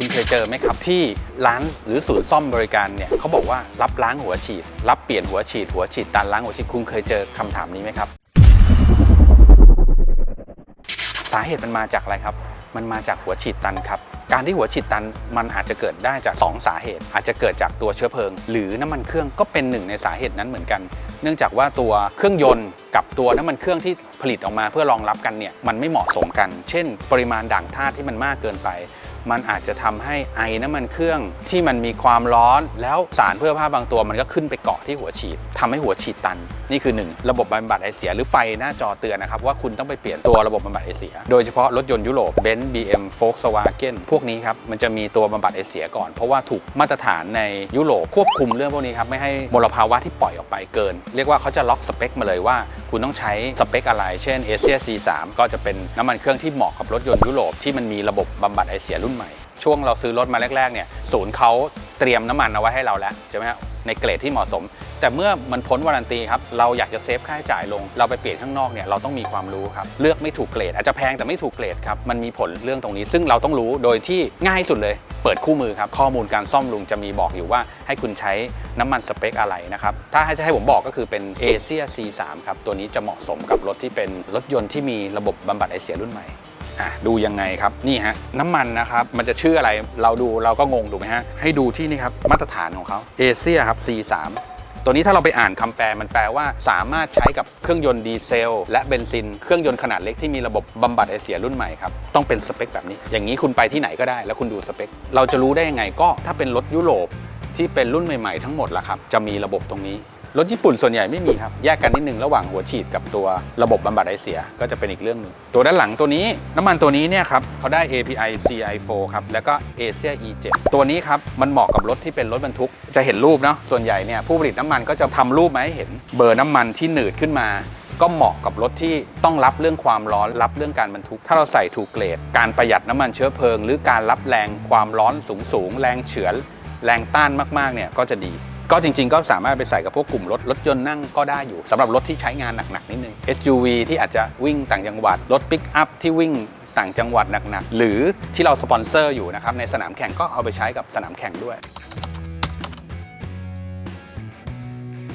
คุณเคยเจอไหมครับที่ร้านหรือศูนย์ซ่อมบริการเนี่ยเขาบอกว่ารับล้างหัวฉีด รับเปลี่ยนหัวฉีดหัวฉีดตันล้างหัวฉีดคุณเคยเจอคำถามนี้ไหมครับ สาเหตุมันมาจากอะไรครับ มันมาจากหัวฉีดตันครับ การที่หัวฉีดตันมันอาจจะเกิดได้จาก 2 สาเหตุ อาจจะเกิดจากตัวเชื้อเพลิง หรือน้ำมันเครื่องก็เป็นหนึ่งในสาเหตุนั้นเหมือนกัน เนื่องจากว่าตัวเครื่องยนต์กับตัวน้ำมันเครื่องที่ผลิตออกมาเพื่อรองรับกันเนี่ยมันไม่เหมาะสมกัน เช่น ปริมาณด่างธาตุที่มันมากเกินไป มันอาจจะทำให้ไอน้ำมันเครื่องที่มันมีความร้อน แล้วสารเพื่อผ้าบางตัวมันก็ขึ้นไปเกาะที่หัวฉีดทำให้หัวฉีดตัน นี่คือ 1 ระบบบำบัดไอเสียหรือไฟหน้าจอเตือนนะครับว่าคุณต้องไปเปลี่ยนตัวระบบบำบัดไอเสีย โดยเฉพาะรถยนต์ยุโรปเบนซ์บีเอ็มโฟกสวาเกนพวกนี้ครับมันจะมีตัวบำบัดไอเสียก่อน เพราะว่าถูกมาตรฐานในยุโรปควบคุมเรื่องพวกนี้ครับไม่ให้มลภาวะที่ปล่อยออกไปเกิน เรียกว่าเขาจะล็อกสเปคมาเลยว่า คุณต้องใช้สเปคอะไร เช่น a อ i a C3 ก็จะเป็นน้ำมันเครื่องที่เหมาะกับรถยนต์ยุโรปที่มันมีระบบบำบัดไอเสียรุ่นใหม่ ช่วงเราซื้อรถมาแรกๆเนี่ยศูนย์เขาเตรียมน้ำมันเอาไว้ให้เราแล้วใช่ไหมครับในเกรดที่เหมาะสม แต่เมื่อมันพ้นวารันตีครับเราอยากจะเซฟค่าใช้จ่ายลง เราไปเปลี่ยนข้างนอกเนี่ยเราต้องมีความรู้ครับเลือกไม่ถูกเกรดอาจจะแพงแต่ไม่ถูกเกรดครับมันมีผลเรื่องตรงนี้ ซึ่งเราต้องรู้โดยที่ง่ายสุดเลย เปิดคู่มือครับ ข้อมูลการซ่อมลุงจะมีบอกอยู่ว่าให้คุณใช้น้ำมันสเปคอะไรนะครับ ถ้าให้จะให้ผมบอกก็คือเป็น a อ i a C3 ครับ ตัวนี้จะเหมาะสมกับรถที่เป็นรถยนต์ที่มีระบบบำบัดไอเสียรุ่นใหม่อะดูยังไงครับนี่ฮะน้ำมันนะครับมันจะชื่ออะไรเราดูเราก็งงถูกไหมฮะให้ดูที่นี่ครับมาตรฐานของเขาเอเชียครับ C3 ตัวนี้ถ้าเราไปอ่านคำแปลมันแปลว่าสามารถใช้กับเครื่องยนต์ดีเซล และเบนซิน เครื่องยนต์ขนาดเล็กที่มีระบบบำบัดไอเสียรุ่นใหม่ครับ ต้องเป็นสเปคแบบนี้ อย่างนี้คุณไปที่ไหนก็ได้ แล้วคุณดูสเปค เราจะรู้ได้ยังไงก็ถ้าเป็นรถยุโรปที่เป็นรุ่นใหม่ๆทั้งหมดละครับจะมีระบบตรงนี้ รถญี่ปุ่นส่วนใหญ่ไม่มีครับ แยกกันนิดนึงระหว่างหัวฉีดกับตัวระบบบำบัดไอเสียก็จะเป็นอีกเรื่องหนึ่งตัวด้านหลังตัวนี้น้ำมันตัวนี้เนี่ยครับเขาได้ API CI4 ครับแล้วก็ Asia E7 ตัวนี้ครับมันเหมาะกับรถที่เป็นรถบรรทุก จะเห็นรูปเนาะส่วนใหญ่เนี่ยผู้ผลิตน้ำมันก็จะทำรูปมาให้เห็นเบอร์น้ำมันที่หนืดขึ้นมา ก็เหมาะกับรถที่ต้องรับเรื่องความร้อนรับเรื่องการบรรทุก ถ้าเราใส่ถูกเกรด การประหยัดน้ำมันเชื้อเพลิง หรือการรับแรงความร้อนสูงสูงๆแรงเฉือนแรงต้านมากๆเนี่ยก็จะดี ก็จริงๆ ก็สามารถไปใส่กับพวกกลุ่มรถรถยนต์นั่งก็ได้อยู่สำหรับรถที่ใช้งานหนักๆนิดนึง SUV ที่อาจจะวิ่งต่างจังหวัด รถปิกอัพที่วิ่งต่างจังหวัดหนักๆ หรือที่เราสปอนเซอร์อยู่นะครับในสนามแข่งก็เอาไปใช้กับสนามแข่งด้วย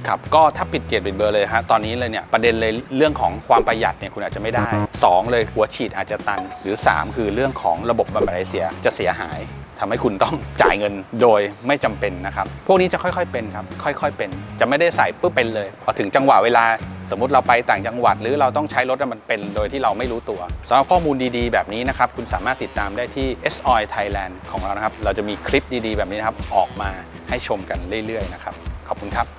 ครับก็ถ้าปิดเกียร์ปิดเบอร์เลยฮะตอนนี้เลยเนี่ยประเด็นเลยเรื่องของความประหยัดเนี่ยคุณอาจจะไม่ได้ 2 เลยหัวฉีดอาจจะตัน หรือ 3 คือเรื่องของระบบบำบัดไอเสียจะเสียหาย ทำให้คุณต้องจ่ายเงินโดยไม่จำเป็นนะครับ พวกนี้จะค่อยๆเป็นครับ ค่อยๆเป็น จะไม่ได้ใส่ปุ๊บเป็นเลย พอถึงจังหวะเวลาสมมติเราไปต่างจังหวัด หรือเราต้องใช้รถมันเป็นโดยที่เราไม่รู้ตัวสำหรับข้อมูลดีๆ แบบนี้นะครับ คุณสามารถติดตามได้ที่ S Oil Thailand ของเรานะครับ เราจะมีคลิปดีๆ แบบนี้นะครับออกมาให้ชมกันเรื่อยๆนะครับขอบคุณครับ